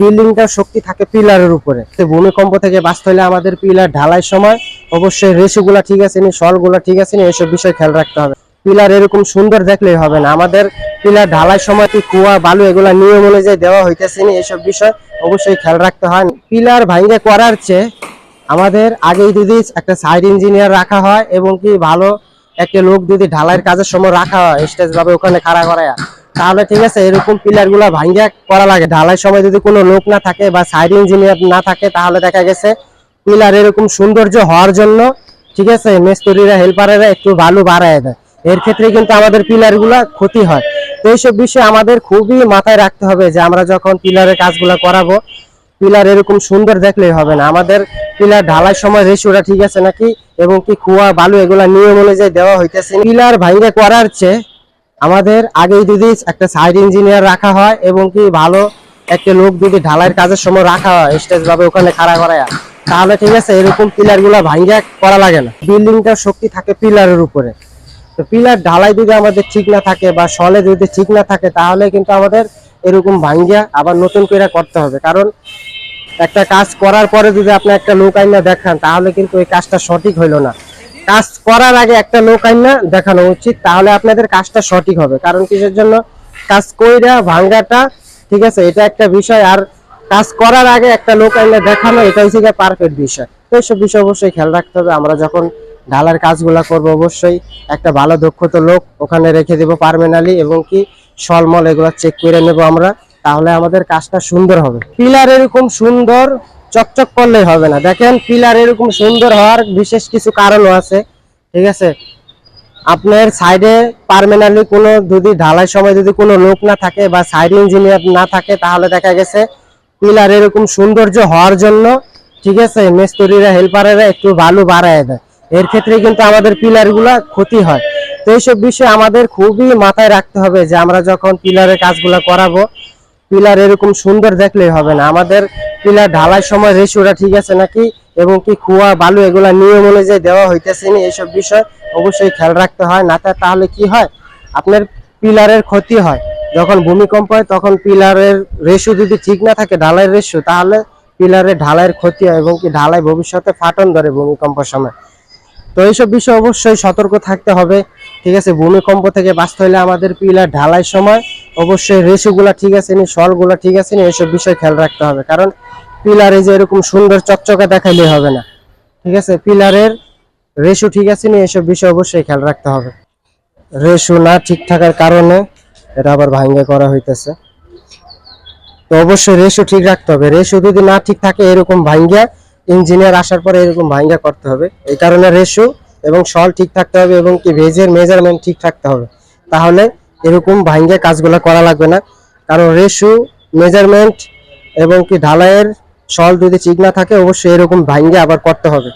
বিল্ডিংটার শক্তি থাকে পিলারের উপরে। ভূমিকম্প থেকে বাঁচতে হলে আমাদের পিলার ঢালাই সময়, অবশ্যই রেশুগুলা ঠিক আছে নি সলগুলা ঠিক আছে নি, এসব বিষয় খেয়াল রাখতে হবে। পিলার এরকম সুন্দর দেখলেই হবে না। আমাদের পিলার ঢালাই সময় কি কুয়া, বালু এগুলা নিয়ম অনুযায়ী দেওয়া হইতেছে নি, এসব বিষয় অবশ্যই খেয়াল রাখতে হয় পিলার ভাঙ্গে করার চেয়ে আমাদের আগেই যদি একটা সাইড ইঞ্জিনিয়ার রাখা হয় এবং কি ভালো একটা লোক যদি ঢালাইয়ের কাজের সময় রাখা হয় স্টেজ ভাবে ওখানে খাড়া করায় তাহলে ঠিক আছে, এরকম পিলারগুলা ভাঙ্গিয়া করা লাগে। ঢালাই সময় যদি কোনো লোক না থাকে বা সাইড ইঞ্জিনিয়ার না থাকে, তাহলে দেখা গেছে পিলার এরকম সৌন্দর্য হওয়ার জন্য, ঠিক আছে, মিস্ত্রিরা হেল্পারেরা একটু বালু বাড়ায় দেয়। এর ক্ষেত্রে কিন্তু আমাদের পিলারগুলা ক্ষতি হয়। তো এইসব বিষয়ে আমাদের খুবই মাথায় রাখতে হবে যে আমরা যখন পিলারের কাজগুলা করাবো পিলার এরকম সুন্দর দেখলেই হবে না। আমাদের পিলার ঢালাই সময় রেশিওটা ঠিক আছে নাকি? এবং কি কুয়া, বালু এগুলা নিয়ম অনুযায়ী দেওয়া হইতেছে? পিলার ভাঙ্গে করার চেয়ে আমাদের আগেই যদি একটা সাইড ইঞ্জিনিয়ার রাখা হয় এবং কি ভালো একটা লোক যদি ঢালাইয়ের কাজের সময় রাখা হয় স্টেজ ভাবে ওখানে খাড়া করায়, তাহলে ঠিক আছে, এরকম পিলারগুলা ভাঙ্গে করা লাগে না। বিল্ডিংটার শক্তি থাকে পিলারের উপরে। তো পিলার ঢালাই যদি আমাদের ঠিক না থাকে বা সলে যদি ঠিক না থাকে, তাহলে কিন্তু আমাদের এরকম ভাঙ্গিয়া আবার নতুন করে করতে হবে। কারণ একটা কাজ করার পরে যদি আপনি একটা লোক আইনা দেখান, তাহলে কিন্তু এই কাজটা সঠিক হইল না। কাজ করার আগে একটা লোক আইনা দেখানো উচিত, তাহলে আপনাদের কাজটা সঠিক হবে। কারণ কিসের জন্য? কাজ কইরা ভাঙ্গাটা, ঠিক আছে, এটা একটা বিষয়। আর কাজ করার আগে একটা লোক আইনা দেখানো এটা হচ্ছে পারফেক্ট বিষয়। তো এইসব বিষয় অবশ্যই খেয়াল রাখতে হবে। আমরা যখন ঢালার কাজগুলা করব, অবশ্যই একটা ভালো দক্ষতা লোক ওখানে রেখে দেবো পারমানেন্টলি এবং কি সলমল এগুলো চেক করে নেব আমরা, তাহলে আমাদের কাজটা সুন্দর হবে। পিলার এরকম সুন্দর চকচক করলেই হবে না। দেখেন পিলার এরকম সুন্দর হওয়ার বিশেষ কিছু কারণও আছে, ঠিক আছে? আপনার সাইডে পারমানেন্টলি কোনো যদি ঢালাই সময় যদি কোনো লোক না থাকে বা সাইড ইঞ্জিনিয়ার না থাকে, তাহলে দেখা গেছে পিলার এরকম সৌন্দর্য হওয়ার জন্য, ঠিক আছে, মিস্ত্রিরা হেল্পারেরা একটু ভালো বাড়ায় দেয়। এর ক্ষেত্রে কিন্তু আমাদের পিলারগুলা ক্ষতি হয়। তো এইসব বিষয়ে আমাদের খুবই মাথায় রাখতে হবে যে আমরা যখন পিলারের কাজগুলো করাবো, পিলার এরকম সুন্দর দেখলেই হবে না। আমাদের পিলার ঢালাই সময় রেশিওটা ঠিক আছে নাকি? এবং কি কুয়া বালু এগুলা নিয়ম অনুযায়ী দেওয়া হইতেছে না এইসব বিষয়, অবশ্যই খেয়াল রাখতে হয়। না তাহলে কি হয়? আপনার পিলারের ক্ষতি হয়। যখন ভূমিকম্প হয়, তখন পিলারের রেশু যদি ঠিক না থাকে, ঢালাইয়ের রেশু, তাহলে পিলারের ঢালাইয়ের ক্ষতি হয় এবং কি ঢালাই ভবিষ্যতে ফাটন ধরে ভূমিকম্পের সময়। তো এইসব বিষয়ে অবশ্যই সতর্ক থাকতে হবে। ঠিক আছে, ভূমিকম্প থেকে বাঁচতে হলে আমাদের পিলার ঢালাই সময়, অবশ্যই রেশুগুলা ঠিক আছে নি সলগুলা ঠিক আছে নি, এইসব বিষয় খেয়াল রাখতে হবে। কারণ পিলারে যে এরকম সুন্দর চকচকে দেখাইলে হবে না। ঠিক আছে? পিলারের রেশু ঠিক আছে নি? এইসব বিষয় অবশ্যই খেয়াল রাখতে হবে। রেশু না ঠিক থাকার কারণে এটা আবার ভাঙ্গে করা হইতেছে। তো অবশ্যই রেশু ঠিক রাখতে হবে। রেশু যদি না ঠিক থাকে এরকম ভাঙ্গিয়া ইঞ্জিনিয়ার আসার পরে এরকম ভাঙ্গা করতে হবে। এই কারণে রেশু এবং সল ঠিক থাকতে হবে এবং কি ভেজের মেজারমেন্ট ঠিক থাকতে হবে। তাহলে এরকম ভাঙ্গে কাজগুলো করা লাগবে না। কারণ রেশু মেজারমেন্ট এবং কি ঢালাইয়ের সল যদি ঠিক না থাকে অবশ্যই এরকম ভাঙ্গে আবার করতে হবে।